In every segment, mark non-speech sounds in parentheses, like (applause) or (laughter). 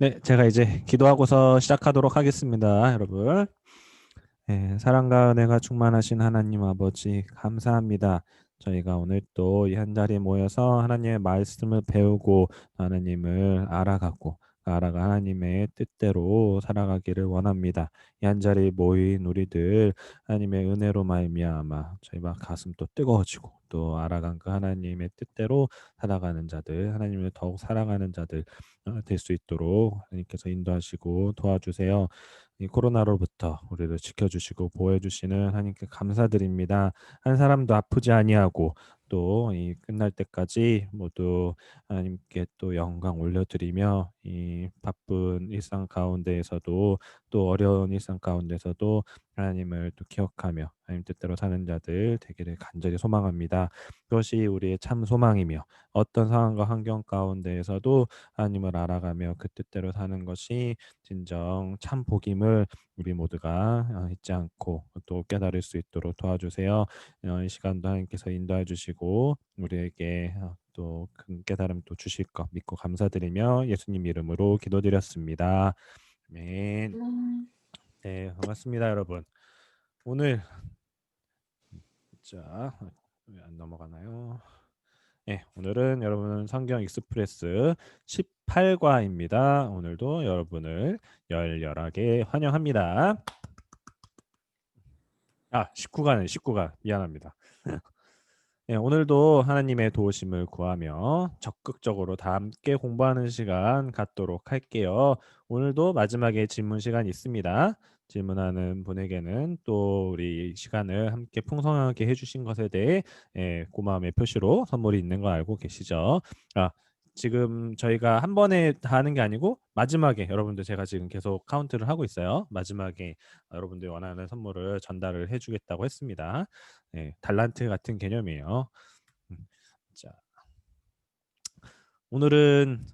네, 제가 이제 기도하고서 시작하도록 하겠습니다, 여러분. 네, 사랑과 은혜가 충만하신 하나님 아버지 감사합니다. 저희가 오늘 또 이 한 자리에 모여서 하나님의 말씀을 배우고 하나님을 알아가고 알아가 하나님의 뜻대로 살아가기를 원합니다. 이 한 자리에 모인 우리들 하나님의 은혜로 말미암아 저희 막 가슴 또 뜨거워지고 또 알아간 그 하나님의 뜻대로 살아가는 자들 하나님을 더욱 사랑하는 자들 어, 될수 있도록 하나님께서 인도하시고 도와주세요. 이 코로나로부터 우리를 지켜주시고 보호해주시는 하나님께 감사드립니다. 한 사람도 아프지 아니하고 또 이 끝날 때까지 모두 하나님께 또 영광 올려드리며 이 바쁜 일상 가운데에서도 또 어려운 일상 가운데서도 하나님을 또 기억하며 하나님 뜻대로 사는 자들 되기를 간절히 소망합니다. 그것이 우리의 참 소망이며 어떤 상황과 환경 가운데에서도 하나님을 알아가며 그 뜻대로 사는 것이 진정 참 복임을 우리 모두가 어, 잊지 않고 또 깨달을 수 있도록 도와주세요. 어, 이 시간도 하나님께서 인도해 주시고 우리에게 어, 또 큰 깨달음 또 주실 것 믿고 감사드리며 예수님 이름으로 기도드렸습니다. 아멘. 네, 반갑습니다, 여러분. 오늘 자, 왜 안 넘어가나요? 네, 오늘은 여러분 성경 익스프레스 18과입니다. 오늘도 여러분을 열렬하게 환영합니다. 아, 19과는 19과 미안합니다. (laughs) 네, 오늘도 하나님의 도우심을 구하며 적극적으로 다 함께 공부하는 시간 갖도록 할게요. 오늘도 마지막에 질문 시간 있습니다. 질문하는 분에게는 또 우리 시간을 함께 풍성하게 해주신 것에 대해 예, 고마움의 표시로 선물이 있는 거 알고 계시죠? 아, 지금 저희가 한 번에 다 하는 게 아니고 마지막에 여러분들 제가 지금 계속 카운트를 하고 있어요. 마지막에 여러분들이 원하는 선물을 전달을 해주겠다고 했습니다. 예, 달란트 같은 개념이에요. 음, 자, 오늘은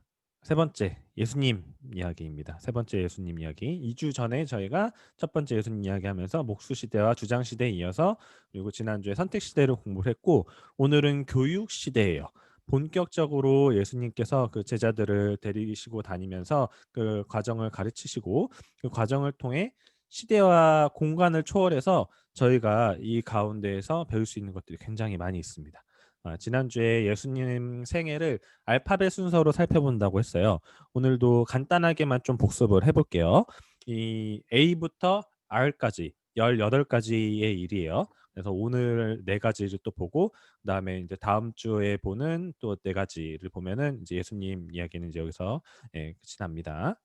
세 번째 예수님 이야기입니다. 세 번째 예수님 이야기. 2주 전에 저희가 첫 번째 예수님 이야기 하면서 목수 시대와 주장 시대에 이어서 그리고 지난주에 선택 시대를 공부를 했고 오늘은 교육 시대예요. 본격적으로 예수님께서 그 제자들을 데리시고 다니면서 그 과정을 가르치시고 그 과정을 통해 시대와 공간을 초월해서 저희가 이 가운데에서 배울 수 있는 것들이 굉장히 많이 있습니다. 아, 지난주에 예수님 생애를 알파벳 순서로 살펴본다고 했어요. 오늘도 간단하게만 좀 복습을 해볼게요. 이 A부터 R까지 18가지의 일이에요. 그래서 오늘 네 가지를 또 보고 그다음에 이제 다음 주에 보는 또 네 가지를 보면은 이제 예수님 이야기는 이제 여기서 예, 끝이 납니다.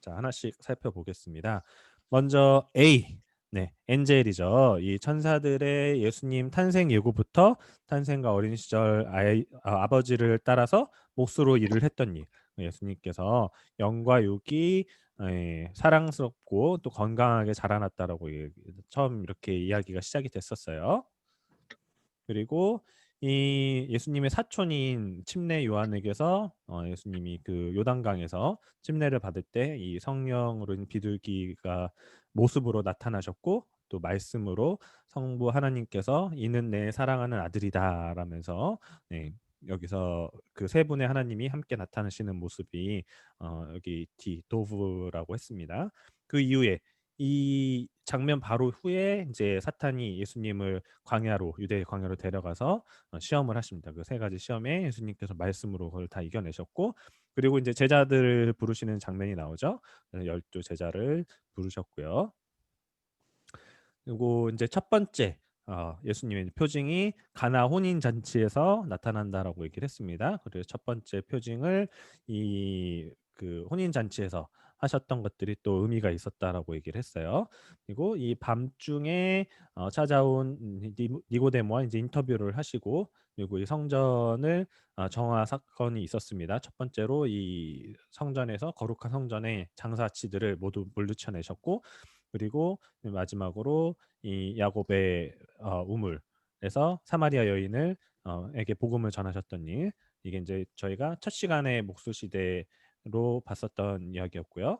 자, 하나씩 살펴보겠습니다. 먼저 A 네, 엔젤이죠. 이 천사들의 예수님 탄생 예고부터 탄생과 어린 시절 아이, 아, 버지를 따라서 몫으로 일을 했던 일. 예수님께서 영과 육이 예, 사랑스럽고 또 건강하게 자라났다라고 처음 이렇게 이야기가 시작이 됐었어요. 그리고 이 예수님의 사촌인 침례 요한에게서 어, 예수님이 그 요단강에서 침례를 받을 때 이 성령으로 비둘기가 모습으로 나타나셨고 또 말씀으로 성부 하나님께서 이는 내 사랑하는 아들이다라면서 네, 여기서 그 세 분의 하나님이 함께 나타나시는 모습이 어, 여기 디 도브라고 했습니다. 그 이후에 이 장면 바로 후에 이제 사탄이 예수님을 광야로 유대 광야로 데려가서 어, 시험을 하십니다. 그 세 가지 시험에 예수님께서 말씀으로 그걸 다 이겨내셨고 그리고 이제 제자들을 부르시는 장면이 나오죠. 열두 제자를 부르셨고요. 그리고 이제 첫 번째 어, 예수님의 표징이 가나 혼인 잔치에서 나타난다라고 얘기를 했습니다. 그래서 첫 번째 표징을 이 그 혼인 잔치에서 하셨던 것들이 또 의미가 있었다라고 얘기를 했어요. 그리고 이 밤중에 어, 찾아온 니고데모와 이제 인터뷰를 하시고 그리고 이 성전을 어, 정화 사건이 있었습니다. 첫 번째로 이 성전에서 거룩한 성전의 장사치들을 모두 물리쳐내셨고 그리고 마지막으로 이 야곱의 어, 우물에서 사마리아 여인을 어, 에게 복음을 전하셨던 일 이게 이제 저희가 첫 시간에 목수 시대로 봤었던 이야기였고요.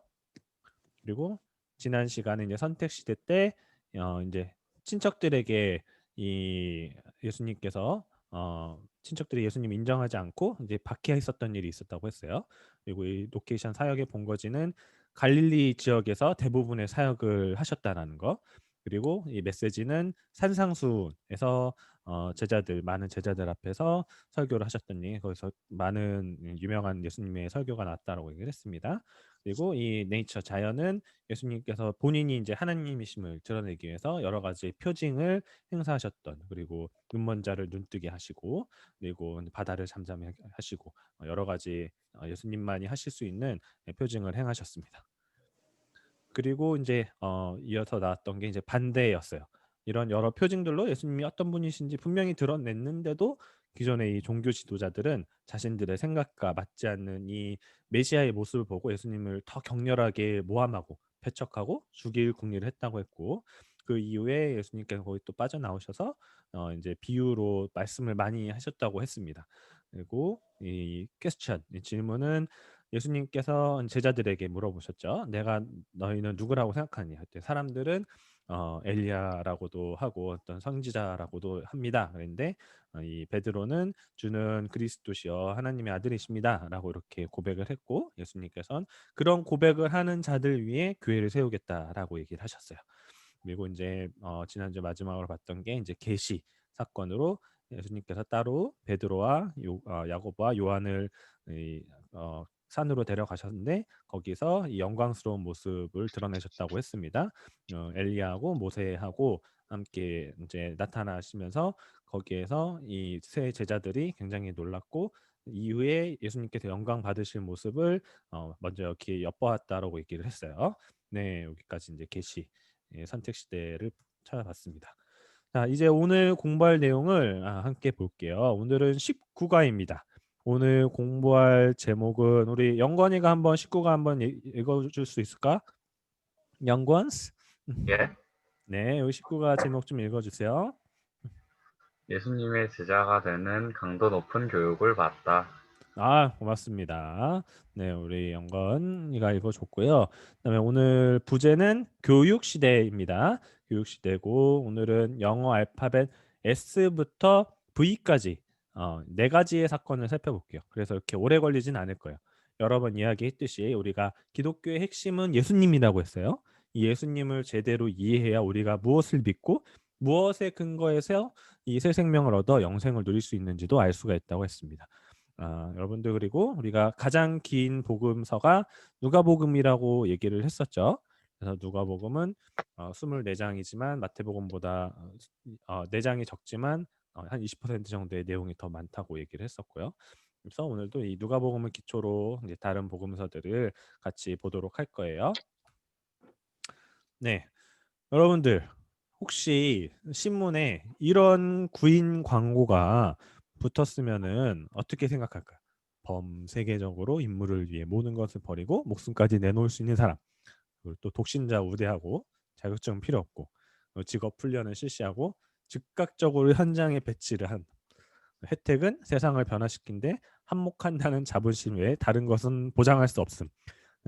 그리고 지난 시간에 이제 선택 시대 때 어, 이제 친척들에게 이 예수님께서 어, 친척들이 예수님 인정하지 않고 이제 박해했었던 일이 있었다고 했어요. 그리고 이 로케이션 사역의 본거지는 갈릴리 지역에서 대부분의 사역을 하셨다라는 거. 그리고 이 메시지는 산상수에서 어, 제자들 많은 제자들 앞에서 설교를 하셨더니 거기서 많은 유명한 예수님의 설교가 나왔다라고 얘기를 했습니다. 그리고 이 네이처 자연은 예수님께서 본인이 이제 하나님이심을 드러내기 위해서 여러 가지 표징을 행사하셨던 그리고 눈먼 자를 눈뜨게 하시고 그리고 바다를 잠잠히 하시고 어, 여러 가지 어, 예수님만이 하실 수 있는 표징을 행하셨습니다. 그리고 이제 어, 이어서 나왔던 게 이제 반대였어요. 이런 여러 표징들로 예수님이 어떤 분이신지 분명히 드러냈는데도 기존의 이 종교 지도자들은 자신들의 생각과 맞지 않는 이 메시아의 모습을 보고 예수님을 더 격렬하게 모함하고 배척하고 죽일 궁리를 했다고 했고 그 이후에 예수님께서 거기 또 빠져나오셔서 어 이제 비유로 말씀을 많이 하셨다고 했습니다. 그리고 이 퀘스천 이 질문은 예수님께서 제자들에게 물어보셨죠. 내가 너희는 누구라고 생각하니? 할때 사람들은 어, 엘리야라고도 하고 어떤 선지자라고도 합니다. 그런데 어, 이 베드로는 주는 그리스도시여 하나님의 아들이십니다라고 이렇게 고백을 했고 예수님께서는 그런 고백을 하는 자들 위해 교회를 세우겠다라고 얘기를 하셨어요. 그리고 이제 어, 지난주 마지막으로 봤던 게 이제 계시 사건으로 예수님께서 따로 베드로와 요, 어, 야고보와 요한을 이, 어, 산으로 데려가셨는데 거기서 이 영광스러운 모습을 드러내셨다고 했습니다. 어, 엘리야하고 모세하고 함께 이제 나타나시면서 거기에서 이 세 제자들이 굉장히 놀랐고 이후에 예수님께서 영광 받으실 모습을 어, 먼저 이렇게 엿보았다라고 얘기를 했어요. 네, 여기까지 이제 계시 예, 선택 시대를 찾아봤습니다. 자, 이제 오늘 공부할 내용을 아, 함께 볼게요. 오늘은 19가입니다. 오늘 공부할 제목은 우리 영권이가 한번 19가 한번 이- 읽어줄 수 있을까? 영권스? 예, (laughs) 네, 여기 19가 제목 좀 읽어주세요. 예수님의 제자가 되는 강도 높은 교육을 받다. 아, 고맙습니다. 네, 우리 영건이가 읽어줬고요. 그다음에 오늘 부제는 교육 시대입니다. 교육 시대고 오늘은 영어 알파벳 S부터 V까지 어, 네 가지의 사건을 살펴볼게요. 그래서 이렇게 오래 걸리진 않을 거예요. 여러 번 이야기했듯이 우리가 기독교의 핵심은 예수님이라고 했어요. 이 예수님을 제대로 이해해야 우리가 무엇을 믿고 무엇에 근거해서 이 새 생명을 얻어 영생을 누릴 수 있는지도 알 수가 있다고 했습니다. 아, 여러분들 그리고 우리가 가장 긴 복음서가 누가복음이라고 얘기를 했었죠. 그래서 누가복음은 어, 24장이지만 마태복음보다 어, 4장이 적지만 어, 한 20% 정도의 내용이 더 많다고 얘기를 했었고요. 그래서 오늘도 이 누가복음을 기초로 이제 다른 복음서들을 같이 보도록 할 거예요. 네, 여러분들 혹시 신문에 이런 구인 광고가 붙었으면은 어떻게 생각할까요? 범세계적으로 인물을 위해 모든 것을 버리고 목숨까지 내놓을 수 있는 사람. 그리고 또 독신자 우대하고 자격증 필요 없고 어, 직업 훈련을 실시하고 즉각적으로 현장에 배치를 한 혜택은 세상을 변화시킨데 한몫한다는 자부심 외에 다른 것은 보장할 수 없음.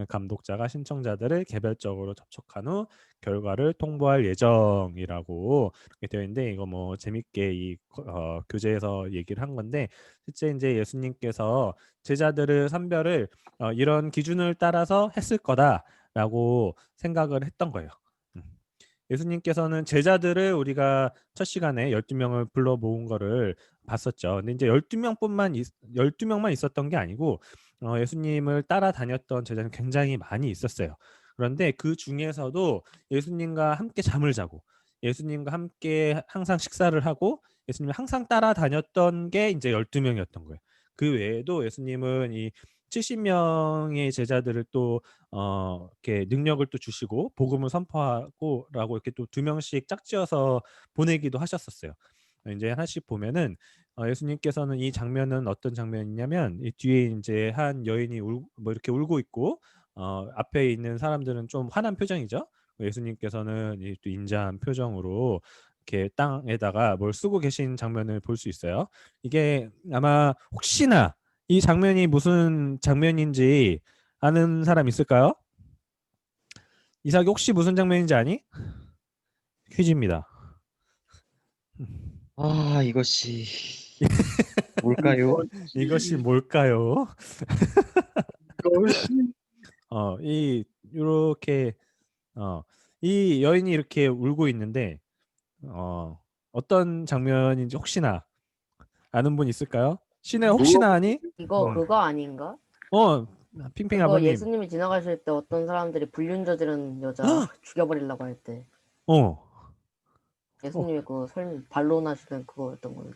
감독자가 신청자들을 개별적으로 접촉한 후 결과를 통보할 예정이라고 이렇게 되어 있는데 이거 뭐 재밌게 이 어, 교재에서 얘기를 한 건데 실제 이제 예수님께서 제자들의 선별을 어, 이런 기준을 따라서 했을 거다라고 생각을 했던 거예요. 음. 예수님께서는 제자들을 우리가 첫 시간에 12명을 불러 모은 거를 봤었죠. 근데 이제 12명뿐만 12명만 있었던 게 아니고 어, 예수님을 따라다녔던 제자는 굉장히 많이 있었어요. 그런데 그 중에서도 예수님과 함께 잠을 자고 예수님과 함께 항상 식사를 하고 예수님을 항상 따라다녔던 게 이제 12명이었던 거예요. 그 외에도 예수님은 이 70명의 제자들을 또 어, 이렇게 능력을 또 주시고 복음을 선포하고라고 이렇게 또 두 명씩 짝지어서 보내기도 하셨었어요. 이제 하나씩 보면은 어, 예수님께서는 이 장면은 어떤 장면이냐면 이 뒤에 이제 한 여인이 울, 뭐 이렇게 울고 있고 어, 앞에 있는 사람들은 좀 화난 표정이죠. 예수님께서는 이 또 인자한 표정으로 이렇게 땅에다가 뭘 쓰고 계신 장면을 볼 수 있어요. 이게 아마 혹시나 이 장면이 무슨 장면인지 아는 사람 있을까요? 이삭이 혹시 무슨 장면인지 아니? 퀴즈입니다. 아, 이것이 뭘까요? (laughs) 이것이 뭘까요? 이것이 (laughs) 어, 이 이렇게 어, 이 여인이 이렇게 울고 있는데 어, 어떤 장면인지 혹시나 아는 분 있을까요? 신의 혹시나 아니? 이거 음. 그거 아닌가? 어, 핑핑 그거 아버님. 예수님이 지나가실 때 어떤 사람들이 불륜 저지른 여자 죽여버리려고 할 때 어. 예수님이 그 설, 반론하시는 그거였던 걸로.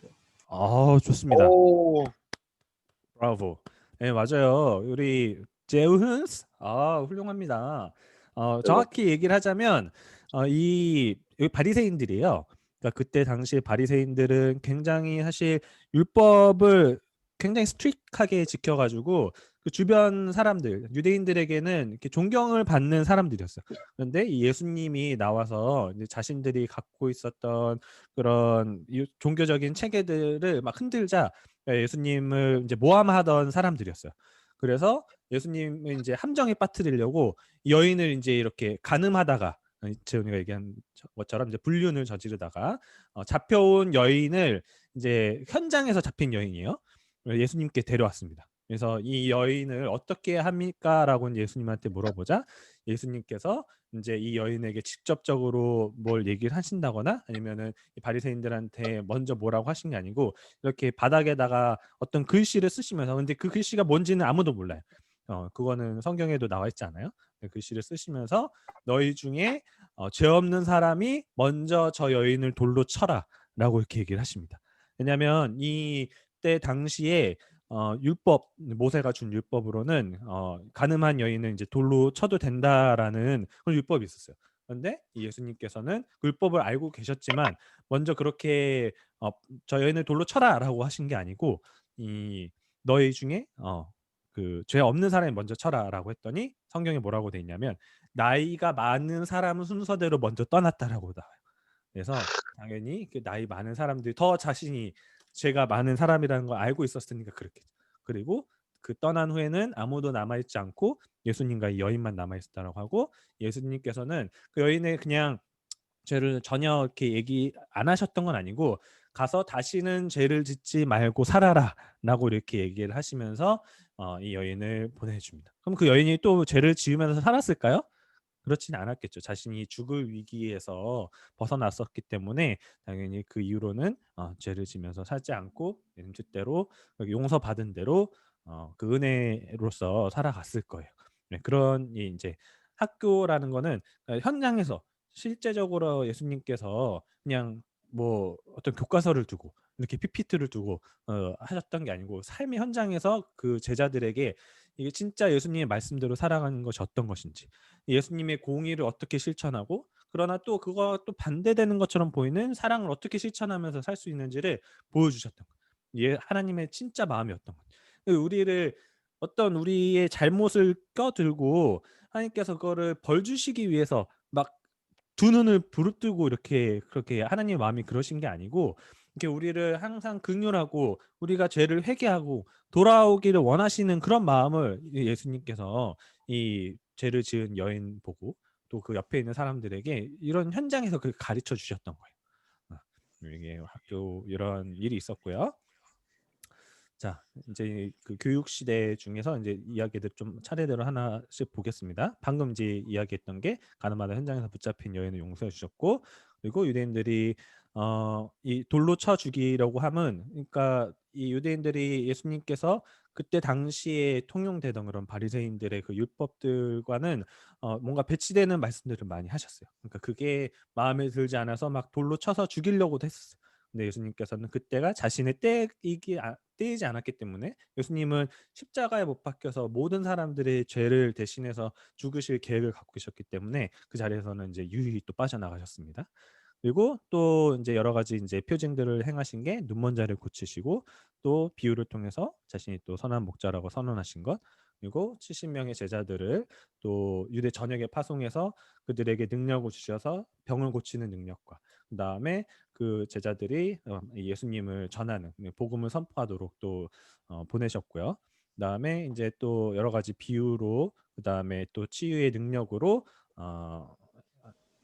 아, 좋습니다. 오 브라보. 네, 맞아요. 우리 제우흔스 아, 훌륭합니다. 어, 정확히 얘기를 하자면 어, 이 여기 바리새인들이에요. 그러니까 그때 당시 바리새인들은 굉장히 사실 율법을 굉장히 스트릭하게 지켜가지고 그 주변 사람들 유대인들에게는 이렇게 존경을 받는 사람들이었어요. 그런데 이 예수님이 나와서 이제 자신들이 갖고 있었던 그런 이 종교적인 체계들을 막 흔들자 예수님을 이제 모함하던 사람들이었어요. 그래서 예수님을 이제 함정에 빠뜨리려고 여인을 이제 이렇게 가늠하다가 어, 재훈이가 얘기한 저- 것처럼 이제 불륜을 저지르다가 어, 잡혀온 여인을 이제 현장에서 잡힌 여인이에요. 예수님께 데려왔습니다. 그래서 이 여인을 어떻게 합니까라고 예수님한테 물어보자 예수님께서 이제 이 여인에게 직접적으로 뭘 얘기를 하신다거나 아니면은 이 바리새인들한테 먼저 뭐라고 하신 게 아니고 이렇게 바닥에다가 어떤 글씨를 쓰시면서 근데 그 글씨가 뭔지는 아무도 몰라요. 어 그거는 성경에도 나와 있지 않아요? 그 글씨를 쓰시면서 너희 중에 어, 죄 없는 사람이 먼저 저 여인을 돌로 쳐라라고 이렇게 얘기를 하십니다. 왜냐하면 이때 당시에 어, 율법 모세가 준 율법으로는 어, 가늠한 여인은 이제 돌로 쳐도 된다라는 그런 율법이 있었어요. 그런데 이 예수님께서는 그 율법을 알고 계셨지만 먼저 그렇게 어, 저 여인을 돌로 쳐라라고 하신 게 아니고 이 너희 중에 어, 그 죄 없는 사람이 먼저 쳐라라고 했더니 성경에 뭐라고 돼 있냐면 나이가 많은 사람은 순서대로 먼저 떠났다라고 나와요. 그래서 당연히 그 나이 많은 사람들이 더 자신이 죄가 많은 사람이라는 걸 알고 있었으니까 그렇겠죠. 그리고 그 떠난 후에는 아무도 남아 있지 않고 예수님과 이 여인만 남아 있었다라고 하고 예수님께서는 그 여인의 그냥 죄를 전혀 이렇게 얘기 안 하셨던 건 아니고 가서 다시는 죄를 짓지 말고 살아라라고 이렇게 얘기를 하시면서 어, 이 여인을 보내줍니다. 그럼 그 여인이 또 죄를 지으면서 살았을까요? 그렇지는 않았겠죠. 자신이 죽을 위기에서 벗어났었기 때문에 당연히 그 이후로는 어, 죄를 지면서 살지 않고 뜻대로 용서받은 대로 어, 그 은혜로서 살아갔을 거예요. 네, 그런 이 이제 학교라는 거는 어, 현장에서 실제적으로 예수님께서 그냥 뭐 어떤 교과서를 두고 이렇게 PPT를 두고 어, 하셨던 게 아니고 삶의 현장에서 그 제자들에게 이게 진짜 예수님의 말씀대로 살아가는 것이 어떤 것인지 예수님의 공의를 어떻게 실천하고 그러나 또 그거 또 반대되는 것처럼 보이는 사랑을 어떻게 실천하면서 살 수 있는지를 보여주셨던 것. 예, 하나님의 진짜 마음이었던 것. 우리를 어떤 우리의 잘못을 껴들고 하나님께서 그거를 벌 주시기 위해서 막 두 눈을 부릅뜨고 이렇게 그렇게 하나님의 마음이 그러신 게 아니고 이렇게 우리를 항상 긍휼하고 우리가 죄를 회개하고 돌아오기를 원하시는 그런 마음을 이 예수님께서 이 죄를 지은 여인 보고 또 그 옆에 있는 사람들에게 이런 현장에서 그 가르쳐 주셨던 거예요. 어, 이게 이런 일이 있었고요. 자, 이제 그 교육 시대 중에서 이제 이야기들 좀 차례대로 하나씩 보겠습니다. 방금 이제 이야기했던 게 가늠하다 현장에서 붙잡힌 여인을 용서해 주셨고, 그리고 유대인들이 어, 이 돌로 쳐 죽이려고 함은, 그러니까 이 유대인들이 예수님께서 그때 당시에 통용되던 그런 바리새인들의 그 율법들과는 어, 뭔가 배치되는 말씀들을 많이 하셨어요. 그러니까 그게 마음에 들지 않아서 막 돌로 쳐서 죽이려고도 했었어요. 근데 예수님께서는 그때가 자신의 때이기 아, 때이지 않았기 때문에 예수님은 십자가에 못 박혀서 모든 사람들의 죄를 대신해서 죽으실 계획을 갖고 계셨기 때문에 그 자리에서는 이제 유유히 또 빠져나가셨습니다. 그리고 또 이제 여러 가지 이제 표징들을 행하신 게 눈먼 자를 고치시고 또 비유를 통해서 자신이 또 선한 목자라고 선언하신 것 그리고 70명의 제자들을 또 유대 전역에 파송해서 그들에게 능력을 주셔서 병을 고치는 능력과 그 다음에 그 제자들이 어, 예수님을 전하는 복음을 선포하도록 또 어, 보내셨고요. 그다음에 이제 또 여러 가지 비유로 그다음에 또 치유의 능력으로 어,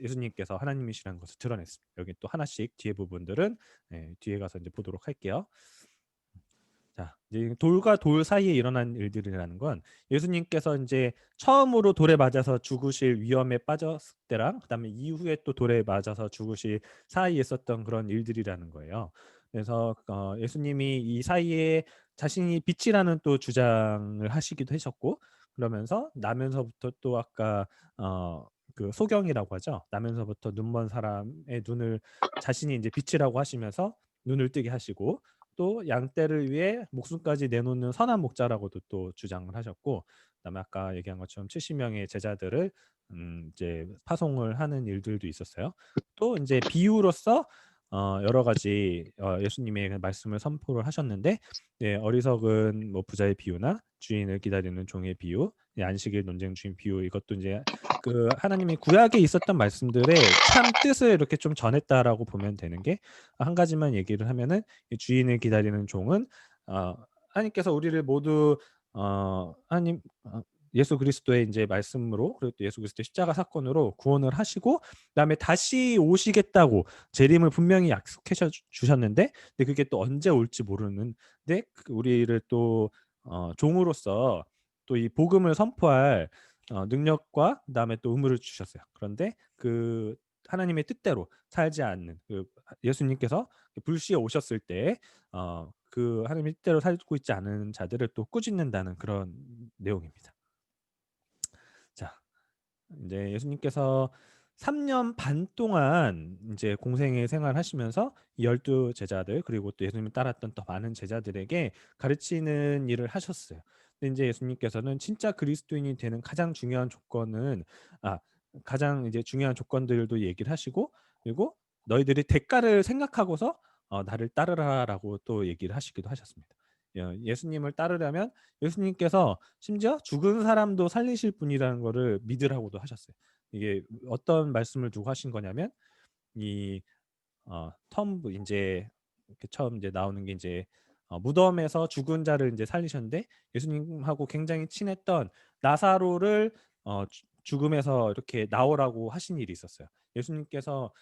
예수님께서 하나님이시라는 것을 드러냈습니다. 여기 또 하나씩 뒤에 부분들은 예, 뒤에 가서 이제 보도록 할게요. 자, 이제 돌과 돌 사이에 일어난 일들이라는 건 예수님께서 이제 처음으로 돌에 맞아서 죽으실 위험에 빠졌을 때랑 그다음에 이후에 또 돌에 맞아서 죽으실 사이에 있었던 그런 일들이라는 거예요. 그래서 어, 예수님이 이 사이에 자신이 빛이라는 또 주장을 하시기도 하셨고 그러면서 나면서부터 또 아까 어, 그 소경이라고 하죠. 나면서부터 눈먼 사람의 눈을 자신이 이제 빛이라고 하시면서 눈을 뜨게 하시고 또 양떼를 위해 목숨까지 내놓는 선한 목자라고도 또 주장을 하셨고 그다음에 아까 얘기한 것처럼 70명의 제자들을 음 이제 파송을 하는 일들도 있었어요. 또 이제 비유로서 어 여러 가지 어 예수님의 그 말씀을 선포를 하셨는데 네, 어리석은 뭐 부자의 비유나 주인을 기다리는 종의 비유, 이 안식일 논쟁 주인 비유 이것도 이제 그 하나님이 구약에 있었던 말씀들의 참 뜻을 이렇게 좀 전했다라고 보면 되는 게 한 가지만 얘기를 하면은 이 주인을 기다리는 종은 어 하나님께서 우리를 모두 어 하나님 어 예수 그리스도의 이제 말씀으로 그리고 또 예수 그리스도의 십자가 사건으로 구원을 하시고 그다음에 다시 오시겠다고 재림을 분명히 약속해 주- 주셨는데 근데 그게 또 언제 올지 모르는데 그 우리를 또 어 종으로서 또 이 복음을 선포할 어 능력과 그다음에 또 의무를 주셨어요. 그런데 그 하나님의 뜻대로 살지 않는 그 예수님께서 불시에 오셨을 때 어 그 하나님의 뜻대로 살고 있지 않은 자들을 또 꾸짖는다는 그런 내용입니다. 자, 이제 예수님께서 3년 반 동안 이제 공생의 생활하시면서 이 열두 제자들 그리고 또 예수님을 따랐던 또 많은 제자들에게 가르치는 일을 하셨어요. 근데 이제 예수님께서는 진짜 그리스도인이 되는 가장 중요한 조건은 아 가장 이제 중요한 조건들도 얘기를 하시고 그리고 너희들이 대가를 생각하고서 어, 나를 따르라라고 또 얘기를 하시기도 하셨습니다. 예, 예수님을 따르려면 예수님께서 심지어 죽은 사람도 살리실 분이라는 거를 믿으라고도 하셨어요. 이게 어떤 말씀을 두고 하신 거냐면 이 어, 텀브 이제 처음 이제 나오는 게 이제 어, 무덤에서 죽은 자를 이제 살리셨는데 예수님하고 굉장히 친했던 나사로를 어, 주- 죽음에서 이렇게 나오라고 하신 일이 있었어요. 예수님께서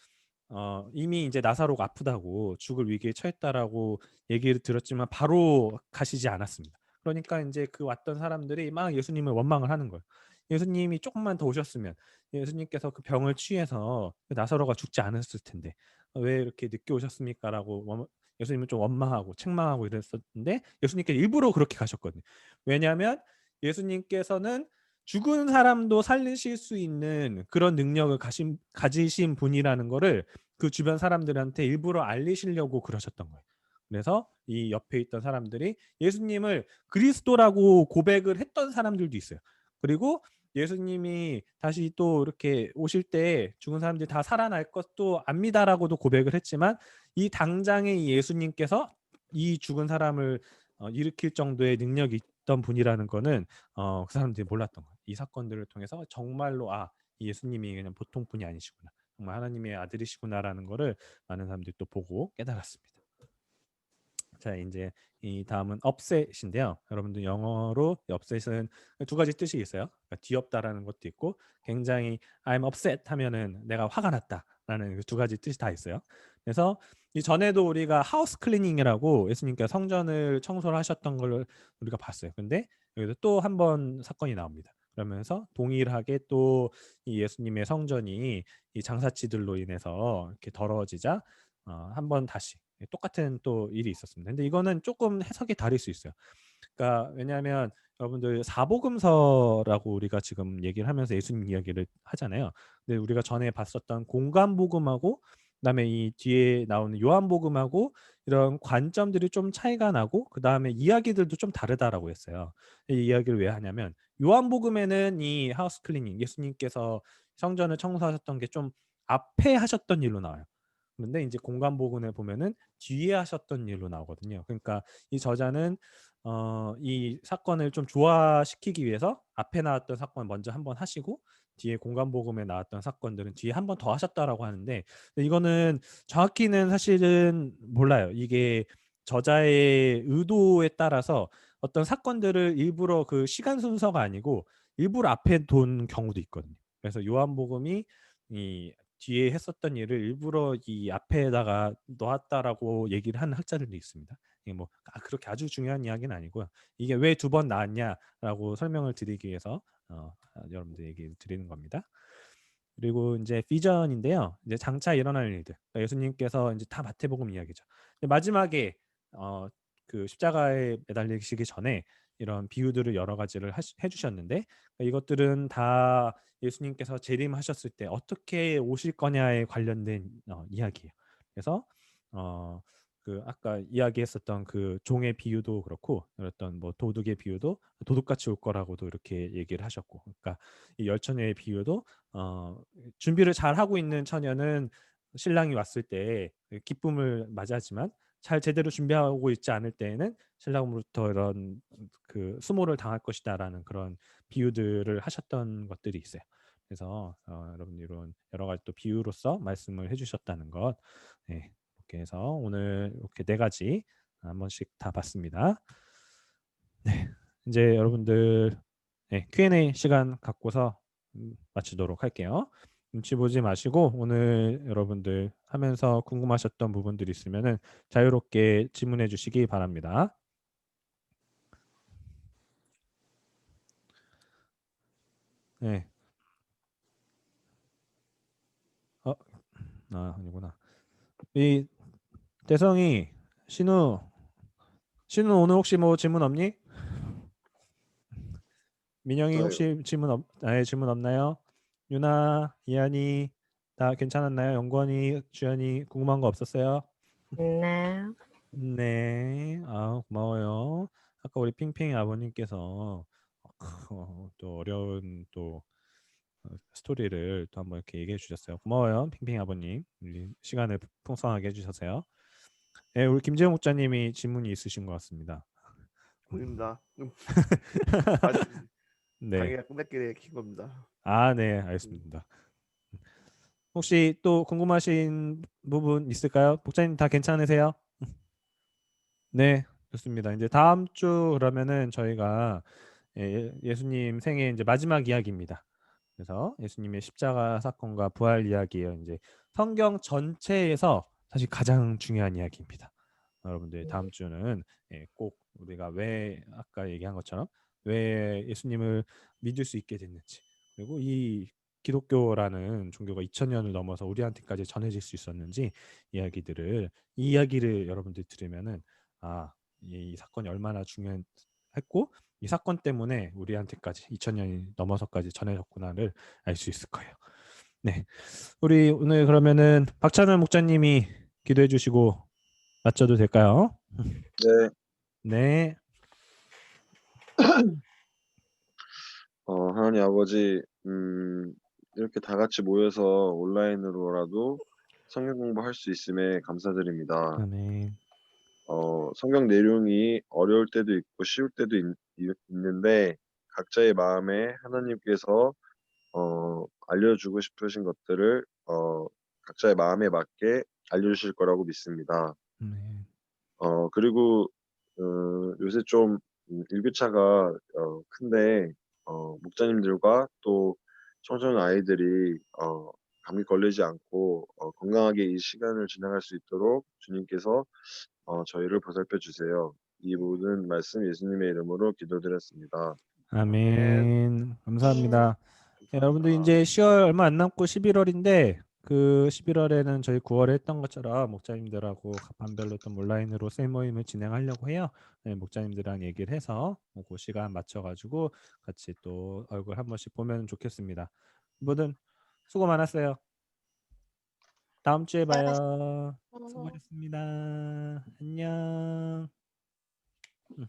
어, 이미 이제 나사로가 아프다고 죽을 위기에 처했다라고 얘기를 들었지만 바로 가시지 않았습니다. 그러니까 이제 그 왔던 사람들이 막 예수님을 원망을 하는 거예요. 예수님이 조금만 더 오셨으면 예수님께서 그 병을 취해서 그 나사로가 죽지 않았을 텐데 어, 왜 이렇게 늦게 오셨습니까라고 원- 예수님을 좀 원망하고 책망하고 이랬었는데 예수님께서 일부러 그렇게 가셨거든요. 왜냐하면 예수님께서는 죽은 사람도 살리실 수 있는 그런 능력을 가신, 가지신 분이라는 거를 그 주변 사람들한테 일부러 알리시려고 그러셨던 거예요. 그래서 이 옆에 있던 사람들이 예수님을 그리스도라고 고백을 했던 사람들도 있어요. 그리고 예수님이 다시 또 이렇게 오실 때 죽은 사람들이 다 살아날 것도 압니다라고도 고백을 했지만 이 당장에 이 예수님께서 이 죽은 사람을 어, 일으킬 정도의 능력이 있던 분이라는 거는 어, 그 사람들이 몰랐던 거예요. 이 사건들을 통해서 정말로 아, 이 예수님이 그냥 보통 분이 아니시구나. 정말 하나님의 아들이시구나라는 거를 많은 사람들이 또 보고 깨달았습니다. 자, 이제 이 다음은 upset인데요. 여러분들 영어로 이 upset은 두 가지 뜻이 있어요. 그러니까 뒤엎다라는 것도 있고 굉장히 I'm upset 하면은 내가 화가 났다라는 그두 가지 뜻이 다 있어요. 그래서 이 전에도 우리가 하우스 클리닝이라고 예수님께서 성전을 청소를 하셨던 걸 우리가 봤어요. 근데 여기서 또 한 번 사건이 나옵니다. 그러면서 동일하게 또 이 예수님의 성전이 이 장사치들로 인해서 이렇게 더러워지자 어, 한번 다시 똑같은 또 일이 있었습니다. 근데 이거는 조금 해석이 다를 수 있어요. 그러니까 왜냐하면 여러분들 사복음서라고 우리가 지금 얘기를 하면서 예수님 이야기를 하잖아요. 근데 우리가 전에 봤었던 공간 복음하고 그다음에 이 뒤에 나오는 요한복음하고 이런 관점들이 좀 차이가 나고 그다음에 이야기들도 좀 다르다라고 했어요. 이 이야기를 왜 하냐면 요한복음에는 이 하우스 클리닝 예수님께서 성전을 청소하셨던 게 좀 앞에 하셨던 일로 나와요. 그런데 이제 공간복음에 보면은 뒤에 하셨던 일로 나오거든요. 그러니까 이 저자는 어, 이 사건을 좀 조화시키기 위해서 앞에 나왔던 사건 먼저 한번 하시고 뒤에 공간복음에 나왔던 사건들은 뒤에 한 번 더 하셨다라고 하는데 이거는 정확히는 사실은 몰라요. 이게 저자의 의도에 따라서 어떤 사건들을 일부러 그 시간 순서가 아니고 일부러 앞에 돈 경우도 있거든요. 그래서 요한복음이 이 뒤에 했었던 일을 일부러 이 앞에다가 놓았다라고 얘기를 하는 학자들도 있습니다. 뭐 아, 그렇게 아주 중요한 이야기는 아니고요. 이게 왜 두 번 나왔냐라고 설명을 드리기 위해서 어, 아, 여러분들 얘기 드리는 겁니다. 그리고 이제 비전인데요. 이제 장차 일어날 일들. 그러니까 예수님께서 이제 다 마태복음 이야기죠. 마지막에 어, 그 십자가에 매달리시기 전에 이런 비유들을 여러 가지를 하시- 해주셨는데 그러니까 이것들은 다 예수님께서 재림하셨을 때 어떻게 오실 거냐에 관련된 어, 이야기예요. 그래서 어, 그 아까 이야기했었던 그 종의 비유도 그렇고 어떤 뭐 도둑의 비유도 도둑같이 올 거라고도 이렇게 얘기를 하셨고, 그러니까 이 열처녀의 비유도 어, 준비를 잘 하고 있는 처녀는 신랑이 왔을 때 기쁨을 맞이하지만 잘 제대로 준비하고 있지 않을 때에는 신랑으로부터 이런 그 수모를 당할 것이다라는 그런 비유들을 하셨던 것들이 있어요. 그래서 어, 여러분 이런 여러 가지 또 비유로서 말씀을 해주셨다는 것, 네, 해서 오늘 이렇게 네 가지 한 번씩 다 봤습니다. 네, 이제 여러분들 네, Q&A 시간 갖고서 음, 마치도록 할게요. 눈치 보지 마시고 오늘 여러분들 하면서 궁금하셨던 부분들이 있으면은 자유롭게 질문해 주시기 바랍니다. 네. 어, 아 아니구나. 이 대성이 신우 신우 오늘 혹시 뭐 질문 없니? 민영이. 혹시 질문 없 아예 질문 없나요? 유나, 이한이 다 괜찮았나요? 영건이, 주연이 궁금한 거 없었어요? 네. 네, 아 고마워요. 아까 우리 핑핑 아버님께서 어, 또 어려운 또 어, 스토리를 또 한번 이렇게 얘기해 주셨어요. 고마워요, 핑핑 아버님. 우리 시간을 풍성하게 해주셔서요. 네, 우리 김재용 목자님이 질문이 있으신 것 같습니다. 보입니다. 음. (laughs) 아직 네, 강의가 끝났길래 킨 겁니다. 아, 네, 알겠습니다. 혹시 또 궁금하신 부분 있을까요? 목자님 다 괜찮으세요? 네, 좋습니다. 이제 다음 주 그러면은 저희가 예, 예수님 생애 이제 마지막 이야기입니다. 그래서 예수님의 십자가 사건과 부활 이야기예요. 이제 성경 전체에서 사실 가장 중요한 이야기입니다. 여러분들 다음 주는 예, 꼭 우리가 왜 아까 얘기한 것처럼 왜 예수님을 믿을 수 있게 됐는지 그리고 이 기독교라는 종교가 2000년을 넘어서 우리한테까지 전해질 수 있었는지 이야기들을 이 이야기를 여러분들 들으면은 아, 이, 이 사건이 얼마나 중요했고 이 사건 때문에 우리한테까지 2000년이 넘어서까지 전해졌구나를 알 수 있을 거예요. 네. 우리 오늘 그러면은 박찬월 목자님이 기도해 주시고 마쳐도 될까요? 네, 네. 어, 하나님 아버지, 음, 이렇게 다 같이 모여서 온라인으로라도 성경 공부할 수 있음에 감사드립니다. 아멘. 어, 성경 내용이 어려울 때도 있고 쉬울 때도 있, 는데 각자의 마음에 하나님께서 어, 알려주고 싶으신 것들을 어, 각자의 마음에 맞게 알려주실 거라고 믿습니다. 아멘. 어, 그리고 어, 요새 좀 음, 일교차가 어, 큰데 어, 목자님들과 또 청소년 아이들이 어, 감기 걸리지 않고 어, 건강하게 이 시간을 지나갈 수 있도록 주님께서 어, 저희를 보살펴 주세요. 이 모든 말씀 예수님의 이름으로 기도드렸습니다. 아멘. 감사합니다. 네, 여러분들 이제 아. 10월 얼마 안 남고 11월인데 그 11월에는 저희 9월에 했던 것처럼 목자님들하고 반별로 또 온라인으로 셀 모임을 진행하려고 해요. 네, 목자님들랑 얘기를 해서 뭐 그 시간 맞춰가지고 같이 또 얼굴 한 번씩 보면 좋겠습니다. 모든 수고 많았어요. 다음 주에 네, 봐요. 수고하셨습니다. 안녕. 응.